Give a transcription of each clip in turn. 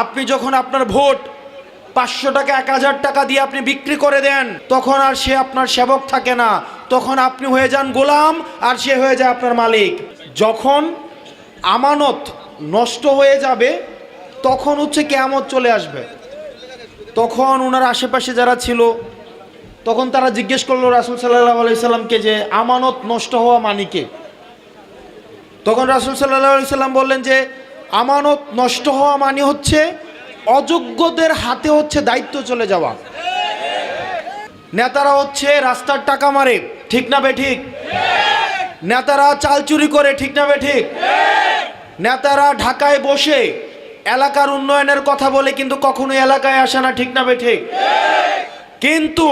আপনি যখন আপনার ভোট পাঁচশো টাকা, এক হাজার টাকা দিয়ে আপনি বিক্রি করে দেন, তখন আর সে আপনার সেবক থাকে না। তখন আপনি হয়ে যান গোলাম, আর সে হয়ে যায় আপনার মালিক। যখন আমানত নষ্ট হয়ে যাবে, তখন হচ্ছে কেয়ামত চলে আসবে। তখন ওনার আশেপাশে যারা ছিল, তখন তারা জিজ্ঞেস করল রাসুল সাল্লাহ আলাইসাল্লামকে যে, আমানত নষ্ট হওয়া মানিকে তখন রাসুল সাল্লাহ আলাইসাল্লাম বললেন যে আমানত নষ্ট হওয়া মানে হচ্ছে অযোগ্যদের হাতে হচ্ছে দায়িত্ব চলে যাওয়া। নেতারা হচ্ছে রাস্তার টাকা মারে, ঠিক না বেঠিক নেতারা চাল চুরি করে, ঠিক না বেঠিক নেতারা ঢাকায় বসে এলাকার উন্নয়নের কথা বলে কিন্তু কখনো এলাকায় আসে না, ঠিক না বেঠিক কিন্তু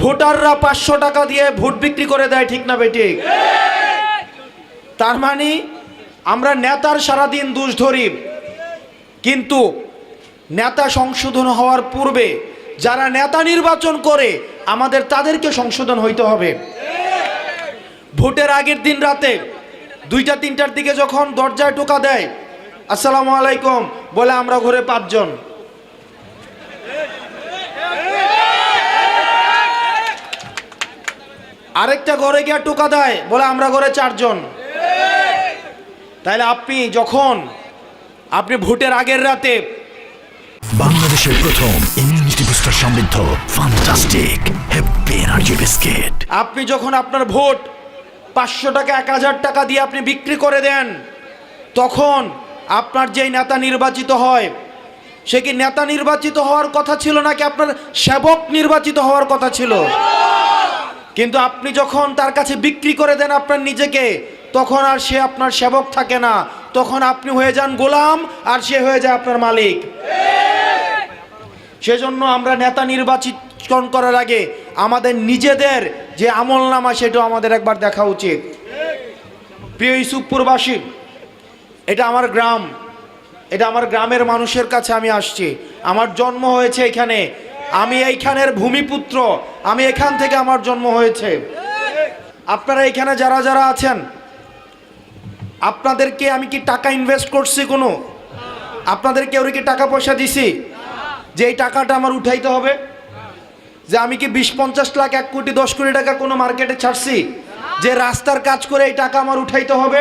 ভোটাররা পাঁচশো টাকা দিয়ে ভোট বিক্রি করে দেয়, ঠিক না বেঠিক তার মানে আমরা নেতার সারাদিন দোষ ধরি, কিন্তু নেতা সংশোধন হওয়ার পূর্বে যারা নেতা নির্বাচন করে, আমাদের তাদেরকে সংশোধন হইতে হবে। ভোটের আগের দিন রাতে দুইটা, তিনটার দিকে যখন দরজায় টোকা দেয়, আসসালামু আলাইকুম, বলে আমরা ঘরে পাঁচজন। আরেকটা ঘরে গিয়ে টোকা দেয়, বলে আমরা ঘরে চারজন। তাহলে আপনি যখন আপনি ভোটের আগের রাতে বাংলাদেশের প্রথম ইমিউনিটি বুস্টার সমৃদ্ধ ফান্টাস্টিক হ্যাপি এনার্জি বিস্কিট আপনি যখন আপনার ভোট পাঁচশো টাকা এক হাজার টাকা দিয়ে আপনি বিক্রি করে দেন তখন আপনার যেই নেতা নির্বাচিত হয় সে কি নেতা নির্বাচিত হওয়ার কথা ছিল নাকি আপনার সেবক নির্বাচিত হওয়ার কথা ছিল? কিন্তু আপনি যখন তার কাছে বিক্রি করে দেন আপনার নিজেকে তখন আর সে আপনার সেবক থাকে না। তখন আপনি হয়ে যান গোলাম, আর সে হয়ে যায় আপনার মালিক। সেজন্য আমরা নেতা নির্বাচন করার আগে আমাদের নিজেদের যে আমল নামা, সেটাও আমাদের একবার দেখা উচিত। প্রিয় ইসুপুরবাসী এটা আমার গ্রাম। এটা আমার গ্রামের মানুষের কাছে আমি আসছি। আমার জন্ম হয়েছে এখানে। আমি এইখানের ভূমিপুত্র। আমি এখান থেকে আমার জন্ম হয়েছে। আপনারা এখানে যারা যারা আছেন আপনাদেরকে আমি কি টাকা ইনভেস্ট করছি কোনো? আপনাদের কেউ কি টাকা পয়সা দিছি? যে এই টাকাটা আমার উঠাইতে হবে? যে আমি কি বিশ পঞ্চাশ লাখ এক কোটি দশ কোটি টাকা কোনো মার্কেটে ছাড়ছি? যে রাস্তার কাজ করে এই টাকা আমার উঠাইতে হবে?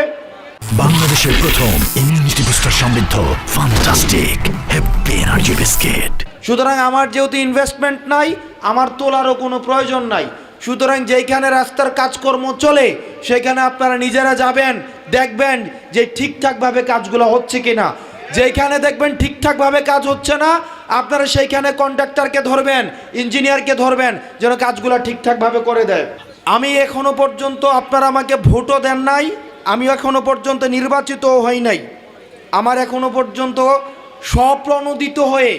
বাংলাদেশের প্রথম ইমিউনিটি বুস্টার সমৃদ্ধ ফান্টাস্টিক হ্যাপি এনার্জি বিস্কিট সুতরাং আমার যেহেতু ইনভেস্টমেন্ট নাই আমার তোলারও কোনো প্রয়োজন নাই। সুতরাং যেইখানে রাস্তার কাজকর্ম চলে, সেখানে আপনারা নিজেরা যাবেন, দেখবেন যে ঠিকঠাকভাবে কাজগুলো হচ্ছে কিনা। যেইখানে দেখবেন ঠিকঠাকভাবে কাজ হচ্ছে না, আপনারা সেইখানে কন্ট্রাক্টরকে ধরবেন, ইঞ্জিনিয়ারকে ধরবেন, যেন কাজগুলো ঠিকঠাকভাবে করে দেয়। আমি এখনও পর্যন্ত আপনারা আমাকে ভোটও দেন নাই আমি এখনও পর্যন্ত নির্বাচিতও হই নাই। আমার এখনও পর্যন্ত স্বপ্রণোদিত হয়ে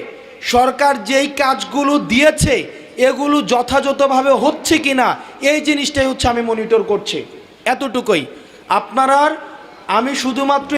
সরকার যেই কাজগুলো দিয়েছে এগুলো যথাযথভাবে হচ্ছে কি না এই জিনিসটাই হচ্ছে আমি মনিটর করছি। এতটুকুই। আপনার আমি শুধুমাত্র